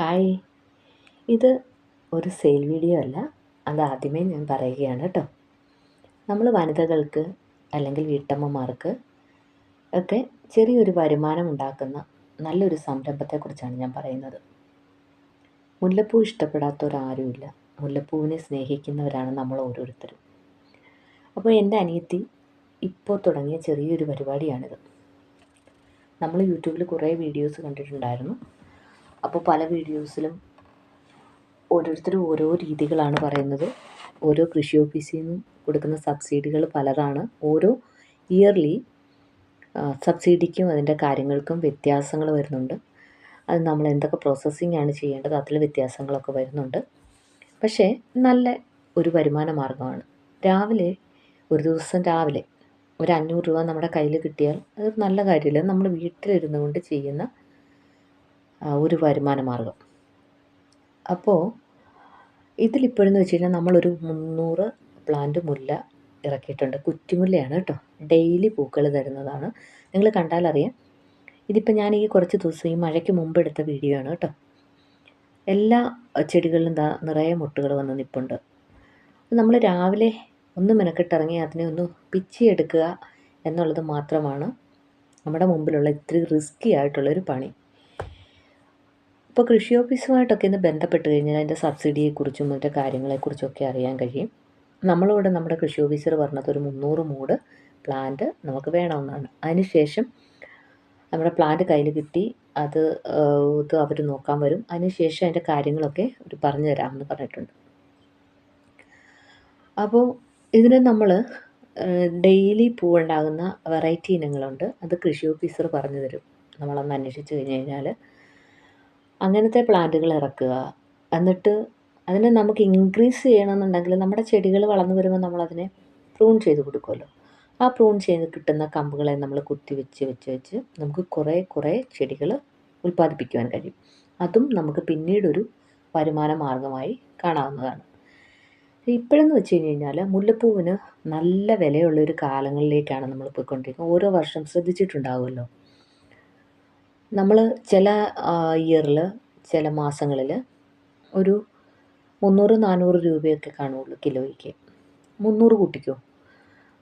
Hi. ഇത് ഒരു sale video അല്ല. അത് ആദ്യമേ ഞാൻ പറയുകയാണ് കേട്ടോ. നമ്മൾ വനിതകൾക്ക് അല്ലെങ്കിൽ വീട്ടമ്മമാർക്ക് ഒക്കെ ചെറിയൊരു വരുമാനം ഉണ്ടാക്കുന്ന നല്ലൊരു സംരംഭത്തെക്കുറിച്ചാണ് ഞാൻ പറയുന്നത്. മുല്ലപ്പൂ ഇഷ്ടപ്പെടാത്തവരാരുമില്ല. മുല്ലപ്പൂവിനെ സ്നേഹിക്കുന്നവരാണ് നമ്മൾ ഓരോരുത്തരും. അപ്പോൾ എന്റെ അനിയത്തി ഇപ്പോൾ തുടങ്ങിയ ചെറിയൊരു പരിപാടിയാണിത്. നമ്മൾ യൂട്യൂബിൽ കുറേ വീഡിയോസ് കണ്ടിട്ടുണ്ടായിരുന്നു. അപ്പോൾ പല വീഡിയോസിലും ഓരോരുത്തരും ഓരോ രീതികളാണ് പറയുന്നത്. ഓരോ കൃഷി ഓഫീസിൽ നിന്നും കൊടുക്കുന്ന സബ്സിഡികൾ പലതാണ്. ഓരോ ഇയർലി സബ്സിഡിക്കും അതിന്റെ കാര്യങ്ങൾക്കും വ്യത്യാസങ്ങൾ വരുന്നുണ്ട്. അത് നമ്മൾ എന്തൊക്കെ പ്രോസസ്സിംഗ് ആണ് ചെയ്യേണ്ടത് അതിൽ വ്യത്യാസങ്ങളൊക്കെ വരുന്നുണ്ട്. പക്ഷേ നല്ല ഒരു വരുമാന മാർഗമാണ്. രാവിലെ ഒരു ദിവസം രാവിലെ ഒരു അഞ്ഞൂറ് രൂപ നമ്മുടെ കയ്യിൽ കിട്ടിയാൽ അത് നല്ല കാര്യമില്ല. നമ്മൾ വീട്ടിലിരുന്നു കൊണ്ട് ചെയ്യുന്ന ഒരു വരുമാന മാർഗം അപ്പോൾ ഇതിലിപ്പോഴെന്ന് വെച്ച് കഴിഞ്ഞാൽ നമ്മളൊരു മുന്നൂറ് പ്ലാന്റ് മുല്ല ഇറക്കിയിട്ടുണ്ട്. കുറ്റിമുല്ലയാണ് കേട്ടോ. ഡെയിലി പൂക്കൾ തരുന്നതാണ്. നിങ്ങൾ കണ്ടാലറിയാം ഇതിപ്പോൾ ഞാൻ ഈ കുറച്ച് ദിവസം ഈ മഴയ്ക്ക് മുമ്പ് എടുത്ത വീഡിയോ ആണ് കേട്ടോ. എല്ലാ ചെടികളിലും ദാ നിറയെ മുട്ടുകൾ വന്ന് നിൽപ്പുണ്ട് നമ്മൾ രാവിലെ ഒന്ന് മെനക്കെട്ടിറങ്ങി അതിനെ ഒന്ന് പിച്ചിയെടുക്കുക എന്നുള്ളത് മാത്രമാണ് നമ്മുടെ മുമ്പിലുള്ള ഇത്തിരി റിസ്ക്കി ആയിട്ടുള്ളൊരു പണി. ഇപ്പോൾ കൃഷി ഓഫീസുമായിട്ടൊക്കെ ഒന്ന് ബന്ധപ്പെട്ട് കഴിഞ്ഞാൽ അതിന്റെ സബ്സിഡിയെക്കുറിച്ചും മറ്റു കാര്യങ്ങളെക്കുറിച്ചൊക്കെ അറിയാൻ കഴിയും. നമ്മളിവിടെ നമ്മുടെ കൃഷി ഓഫീസർ പറഞ്ഞത് ഒരു മുന്നൂറ് മൂട് പ്ലാന്റ് നമുക്ക് വേണമെന്നാണ്. അതിനുശേഷം നമ്മുടെ പ്ലാന്റ് കയ്യിൽ കിട്ടി അത് ഇത് അവർ നോക്കാൻ വരും. അതിനുശേഷം അതിന്റെ കാര്യങ്ങളൊക്കെ അവർ പറഞ്ഞു തരാമെന്ന് പറഞ്ഞിട്ടുണ്ട്. അപ്പോൾ ഇതിന് നമ്മൾ ഡെയിലി പൂവുണ്ടാകുന്ന വെറൈറ്റി ഇനങ്ങളുണ്ട്. അത് കൃഷി ഓഫീസർ പറഞ്ഞു തരും. നമ്മളൊന്ന് അന്വേഷിച്ച് കഴിഞ്ഞ് കഴിഞ്ഞാൽ അങ്ങനത്തെ പ്ലാന്റുകൾ ഇറക്കുക. എന്നിട്ട് അതിനെ നമുക്ക് ഇൻക്രീസ് ചെയ്യണമെന്നുണ്ടെങ്കിൽ നമ്മുടെ ചെടികൾ വളർന്നു വരുമ്പോൾ നമ്മളതിനെ പ്രൂൺ ചെയ്ത് കൊടുക്കുമല്ലോ. ആ പ്രൂൺ ചെയ്ത് കിട്ടുന്ന കമ്പുകളെ നമ്മൾ കുത്തി വെച്ച് വെച്ച് വെച്ച് നമുക്ക് കുറേ കുറേ ചെടികൾ ഉൽപ്പാദിപ്പിക്കുവാൻ കഴിയും. അതും നമുക്ക് പിന്നീടൊരു വരുമാന മാർഗമായി കാണാവുന്നതാണ്. ഇപ്പോഴെന്ന് വെച്ച് കഴിഞ്ഞ് കഴിഞ്ഞാൽ മുല്ലപ്പൂവിന് നല്ല വിലയുള്ളൊരു കാലങ്ങളിലേക്കാണ് നമ്മൾ പോയിക്കൊണ്ടിരിക്കുന്നത്. ഓരോ വർഷം ശ്രദ്ധിച്ചിട്ടുണ്ടാവുമല്ലോ. നമ്മൾ ചില ഇയറിൽ ചില മാസങ്ങളിൽ ഒരു മുന്നൂറ് നാനൂറ് രൂപയൊക്കെ കാണുകയുള്ളൂ കിലോയ്ക്ക്. മുന്നൂറ് കൂട്ടിക്കോ.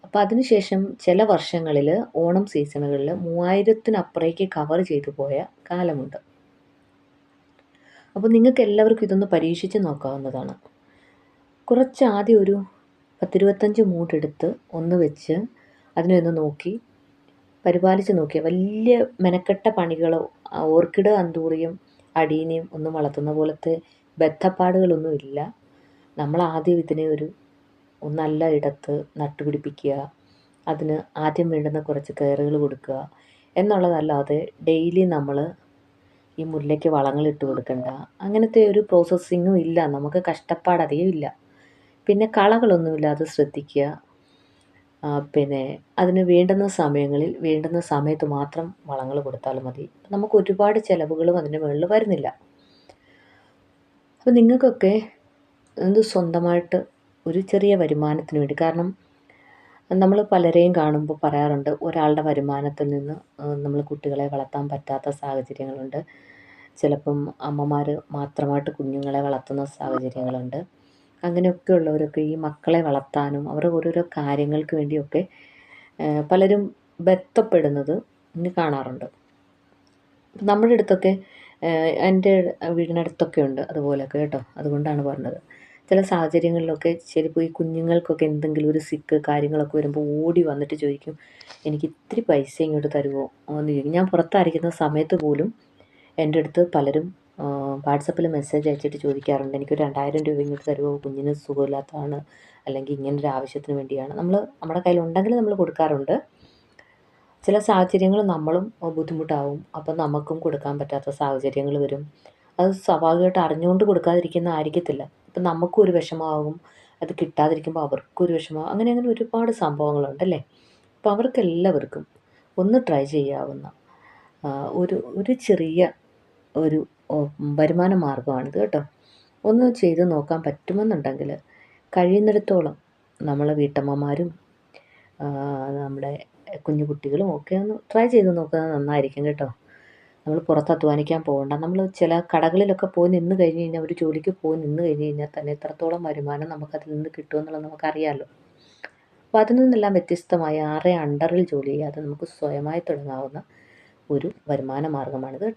അപ്പോൾ അതിനുശേഷം ചില വർഷങ്ങളിൽ ഓണം സീസണുകളിൽ മൂവായിരത്തിനപ്പുറേക്ക് കവർ ചെയ്തു പോയ കാലമുണ്ട്. അപ്പോൾ നിങ്ങൾക്ക് എല്ലാവർക്കും ഇതൊന്ന് പരീക്ഷിച്ച് നോക്കാവുന്നതാണ്. കുറച്ച് ആദ്യം ഒരു പത്തിരുപത്തഞ്ച് മൂട്ടെടുത്ത് ഒന്ന് വെച്ച് അതിനെ ഒന്ന് നോക്കി പരിപാലിച്ച് നോക്കിയാൽ വലിയ മെനക്കെട്ട പണികളോ ഓർക്കിഡ് അന്തൂറിയും അടീനയും ഒന്നും വളർത്തുന്ന പോലത്തെ ബദ്ധപ്പാടുകളൊന്നും ഇല്ല. നമ്മൾ ആദ്യം ഇതിനെ ഒരു നല്ല ഇടത്ത് നട്ടുപിടിപ്പിക്കുക അതിന് ആദ്യം വേണ്ടുന്ന കുറച്ച് കയറുകൾ കൊടുക്കുക എന്നുള്ളതല്ലാതെ ഡെയിലി നമ്മൾ ഈ മുല്ലയ്ക്ക് വളങ്ങൾ ഇട്ട് കൊടുക്കണ്ട. അങ്ങനത്തെ ഒരു പ്രോസസ്സിങ്ങും ഇല്ല. നമുക്ക് കഷ്ടപ്പാട് അധികം ഇല്ല. പിന്നെ കളകളൊന്നുമില്ലാതെ ശ്രദ്ധിക്കുക. പിന്നെ അതിന് വേണ്ടുന്ന സമയങ്ങളിൽ വേണ്ടുന്ന സമയത്ത് മാത്രം വളങ്ങൾ കൊടുത്താൽ മതി. നമുക്ക് ഒരുപാട് ചിലവുകളും അതിന്റെ മുകളിൽ വരുന്നില്ല. അപ്പോൾ നിങ്ങൾക്കൊക്കെ എന്ത് സ്വന്തമായിട്ട് ഒരു ചെറിയ വരുമാനത്തിന് വേണ്ടി കാരണം നമ്മൾ പലരെയും കാണുമ്പോൾ പറയാറുണ്ട് ഒരാളുടെ വരുമാനത്തിൽ നിന്ന് നമ്മൾ കുട്ടികളെ വളർത്താൻ പറ്റാത്ത സാഹചര്യങ്ങളുണ്ട്. ചിലപ്പം അമ്മമാർ മാത്രമായിട്ട് കുഞ്ഞുങ്ങളെ വളർത്തുന്ന സാഹചര്യങ്ങളുണ്ട്. അങ്ങനെയൊക്കെ ഉള്ളവരൊക്കെ ഈ മക്കളെ വളർത്താനും അവരുടെ ഓരോരോ കാര്യങ്ങൾക്ക് വേണ്ടിയൊക്കെ പലരും ബന്ധപ്പെടുന്നത് ഇന്ന് കാണാറുണ്ട്. നമ്മുടെ അടുത്തൊക്കെ എന്റെ വീടിനടുത്തൊക്കെ ഉണ്ട് അതുപോലെയൊക്കെ കേട്ടോ. അതുകൊണ്ടാണ് പറഞ്ഞത്. ചില സാഹചര്യങ്ങളിലൊക്കെ ചിലപ്പോൾ ഈ കുഞ്ഞുങ്ങൾക്കൊക്കെ എന്തെങ്കിലും ഒരു സിക്ക് കാര്യങ്ങളൊക്കെ വരുമ്പോൾ ഓടി വന്നിട്ട് ചോദിക്കും എനിക്ക് ഇത്തിരി പൈസ ഇങ്ങോട്ട് തരുമോ? എന്ന് ചോദിക്കും. ഞാൻ പുറത്തായിരിക്കുന്ന സമയത്ത് പോലും എന്റെ അടുത്ത് പലരും വാട്സപ്പിൽ മെസ്സേജ് അയച്ചിട്ട് ചോദിക്കാറുണ്ട്. എനിക്കൊരു രണ്ടായിരം രൂപ ഇങ്ങോട്ട് തരുമോ? കുഞ്ഞിന് സുഖമില്ലാത്തതാണ്. അല്ലെങ്കിൽ ഇങ്ങനൊരു ആവശ്യത്തിന് വേണ്ടിയാണ്. നമ്മൾ നമ്മുടെ കയ്യിലുണ്ടെങ്കിൽ നമ്മൾ കൊടുക്കാറുണ്ട്. ചില സാഹചര്യങ്ങൾ നമ്മളും ബുദ്ധിമുട്ടാവും. അപ്പം നമുക്കും കൊടുക്കാൻ പറ്റാത്ത സാഹചര്യങ്ങൾ വരും. അത് സ്വാഭാവികമായിട്ട് അറിഞ്ഞുകൊണ്ട് കൊടുക്കാതിരിക്കുന്ന ആയിരിക്കത്തില്ല. ഇപ്പം നമുക്കും ഒരു വിഷമമാകും. അത് കിട്ടാതിരിക്കുമ്പോൾ അവർക്കും ഒരു വിഷമമാകും. അങ്ങനെ അങ്ങനെ ഒരുപാട് സംഭവങ്ങളുണ്ടല്ലേ അപ്പോൾ അവർക്കെല്ലാവർക്കും ഒന്ന് ട്രൈ ചെയ്യാവുന്ന ഒരു ഒരു ചെറിയ ഒരു വരുമാന മാർഗമാണിത് കേട്ടോ. ഒന്ന് ചെയ്ത് നോക്കാൻ പറ്റുമെന്നുണ്ടെങ്കിൽ കഴിയുന്നിടത്തോളം നമ്മളെ വീട്ടമ്മമാരും നമ്മുടെ കുഞ്ഞു കുട്ടികളും ഒക്കെ ഒന്ന് ട്രൈ ചെയ്ത് നോക്കുന്നത് നന്നായിരിക്കും കേട്ടോ. നമ്മൾ പുറത്ത് അധ്വാനിക്കാൻ പോകണ്ട. നമ്മൾ ചില കടകളിലൊക്കെ പോയി നിന്ന് കഴിഞ്ഞ് കഴിഞ്ഞാൽ ഒരു ജോലിക്ക് പോയി നിന്ന് കഴിഞ്ഞ് കഴിഞ്ഞാൽ തന്നെ എത്രത്തോളം വരുമാനം നമുക്കതിൽ നിന്ന് കിട്ടുമെന്നുള്ളത് നമുക്കറിയാമല്ലോ അപ്പോൾ അതിൽ നിന്നെല്ലാം വ്യത്യസ്തമായി ആരെ അണ്ടറിൽ ജോലി ചെയ്യാതെ നമുക്ക് സ്വയമായി തുടങ്ങാവുന്ന ഒരു വരുമാന മാർഗമാണിത് കേട്ടോ.